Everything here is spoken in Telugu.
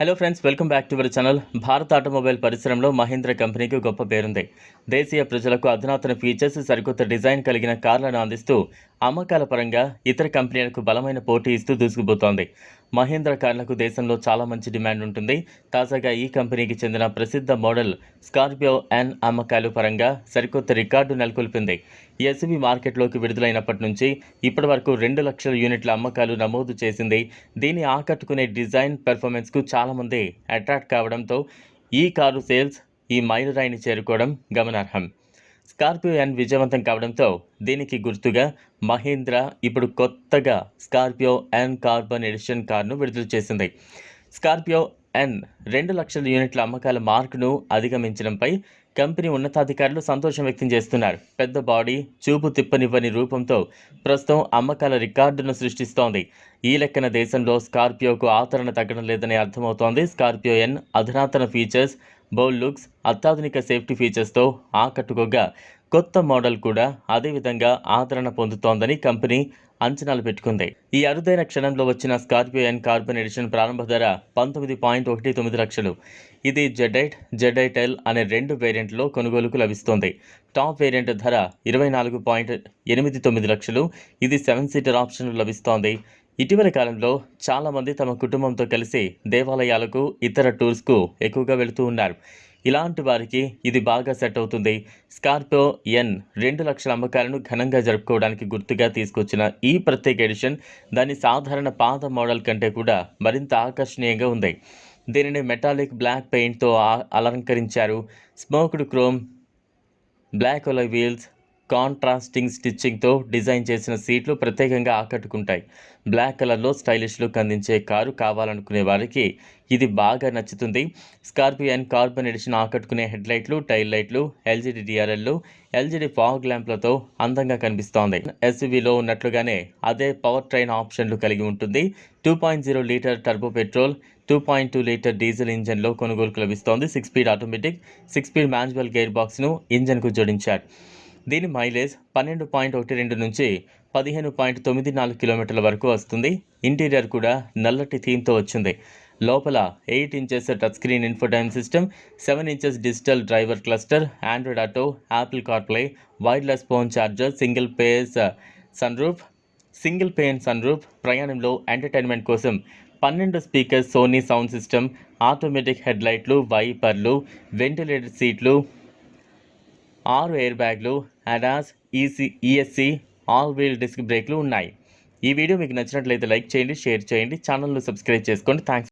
Hello friends welcome back to our channel Bharat automobile పరిశ్రమలో మహీంద్ర కంపెనీకి గొప్ప పేరుంది. దేశీయ ప్రజలకు అధునాతన ఫీచర్స్ సరికొత్త డిజైన్ కలిగిన కార్లను అందిస్తూ అమ్మకాల పరంగా ఇతర కంపెనీలకు బలమైన పోటీ ఇస్తూ దూసుకుపోతోంది. మహేంద్ర కార్లకు దేశంలో చాలా మంచి డిమాండ్ ఉంటుంది. తాజాగా ఈ కంపెనీకి చెందిన ప్రసిద్ధ మోడల్ స్కార్పియో ఎన్ అమ్మకాలు పరంగా సరికొత్త రికార్డు నెలకొల్పింది. ఎస్బీ మార్కెట్లోకి విడుదలైనప్పటి నుంచి ఇప్పటి వరకు రెండు లక్షల యూనిట్ల అమ్మకాలు నమోదు చేసింది. దీన్ని ఆకట్టుకునే డిజైన్ పెర్ఫార్మెన్స్కు చాలామంది అట్రాక్ట్ కావడంతో ఈ కారు సేల్స్ ఈ మైలురాయిని చేరుకోవడం గమనార్హం. స్కార్పియో ఎన్ విజయవంతం కావడంతో దీనికి గుర్తుగా మహీంద్ర ఇప్పుడు కొత్తగా స్కార్పియో ఎన్ కార్బన్ ఎడిషన్ కార్ను విడుదల చేసింది. స్కార్పియో ఎన్ రెండు లక్షల యూనిట్ల అమ్మకాల మార్కును అధిగమించడంపై కంపెనీ ఉన్నతాధికారులు సంతోషం వ్యక్తం చేస్తున్నారు. పెద్ద బాడీ చూపు తిప్పనివ్వని రూపంతో ప్రస్తుతం అమ్మకాల రికార్డును సృష్టిస్తోంది. ఈ లెక్కన దేశంలో స్కార్పియోకు ఆదరణ తగ్గడం లేదని అర్థమవుతోంది. స్కార్పియో ఎన్ అధునాతన ఫీచర్స్ బౌల్ లుక్స్ అత్యాధునిక సేఫ్టీ ఫీచర్స్తో ఆకట్టుకోగా కొత్త మోడల్ కూడా అదేవిధంగా ఆదరణ పొందుతోందని కంపెనీ అంచనాలు పెట్టుకుంది. ఈ అరుదైన క్షణంలో వచ్చిన స్కార్పియో అండ్ కార్బన్ ఎడిషన్ ప్రారంభ ధర పంతొమ్మిది పాయింట్ ఒకటి తొమ్మిది లక్షలు. ఇది జెడైట్ జెడైట్ ఎల్ అనే రెండు వేరియంట్లో కొనుగోలుకు లభిస్తోంది. టాప్ వేరియంట్ ధర ఇరవై నాలుగు పాయింట్ ఎనిమిది తొమ్మిది లక్షలు. ఇది సెవెన్ సీటర్ ఆప్షన్ లభిస్తోంది. ఇటీవల కాలంలో చాలామంది తమ కుటుంబంతో కలిసి దేవాలయాలకు ఇతర టూర్స్కు ఎక్కువగా వెళుతూ ఉన్నారు. ఇలాంటి వారికి ఇది బాగా సెట్ అవుతుంది. స్కార్పియో ఎన్ రెండు లక్షల అమ్మకాలను ఘనంగా జరుపుకోవడానికి గుర్తుగా తీసుకొచ్చిన ఈ ప్రత్యేక ఎడిషన్ దాని సాధారణ పాత మోడల్ కంటే కూడా మరింత ఆకర్షణీయంగా ఉంది. దీనిని మెటాలిక్ బ్లాక్ పెయింట్తో అలంకరించారు. Smoked chrome black alloy wheels contrasting స్టిచ్చింగ్తో design చేసిన సీట్లు ప్రత్యేకంగా ఆకట్టుకుంటాయి. బ్లాక్ కలర్లో స్టైలిష్ లుక్ అందించే కారు కావాలనుకునే వారికి ఇది బాగా నచ్చుతుంది. స్కార్పియో అండ్ కార్బన్ ఎడిషన్ ఆకట్టుకునే హెడ్లైట్లు టైల్ లైట్లు ఎల్జీడీ డిఆర్ఎల్లు ఎల్జీడీ ఫాగ్ ల్యాంప్లతో అందంగా కనిపిస్తోంది. ఎస్యూవీలో ఉన్నట్లుగానే అదే పవర్ ట్రైన్ ఆప్షన్లు కలిగి ఉంటుంది. Two point zero litre turbo petrol two point two litre diesel ఇంజన్లో కొనుగోలుకు లభిస్తోంది. Six speed automatic six speed manual gear బాక్స్ను ఇంజన్కు జోడించారు. దీని మైలేజ్ పన్నెండు పాయింట్ ఒకటి రెండు నుంచి పదిహేను పాయింట్ తొమ్మిది నాలుగు కిలోమీటర్ల వరకు వస్తుంది. ఇంటీరియర్ కూడా నల్లటి థీమ్తో వచ్చింది. లోపల eight inches touch screen infotainment system seven inches digital driver cluster Android Auto Apple CarPlay wireless phone charger single pane sunroof. Single pane sunroof ప్రయాణంలో ఎంటర్టైన్మెంట్ కోసం పన్నెండు speakers Sony sound system automatic హెడ్లైట్లు వైపర్లు వెంటిలేటెడ్ సీట్లు ఆరు ఎయిర్ బ్యాగ్లు ADAS EC ESC all wheel disc బ్రేక్లు ఉన్నాయి. ఈ వీడియో మీకు నచ్చినట్లయితే లైక్ చేయండి షేర్ చేయండి ఛానల్ను సబ్స్క్రైబ్ చేసుకోండి. థ్యాంక్స్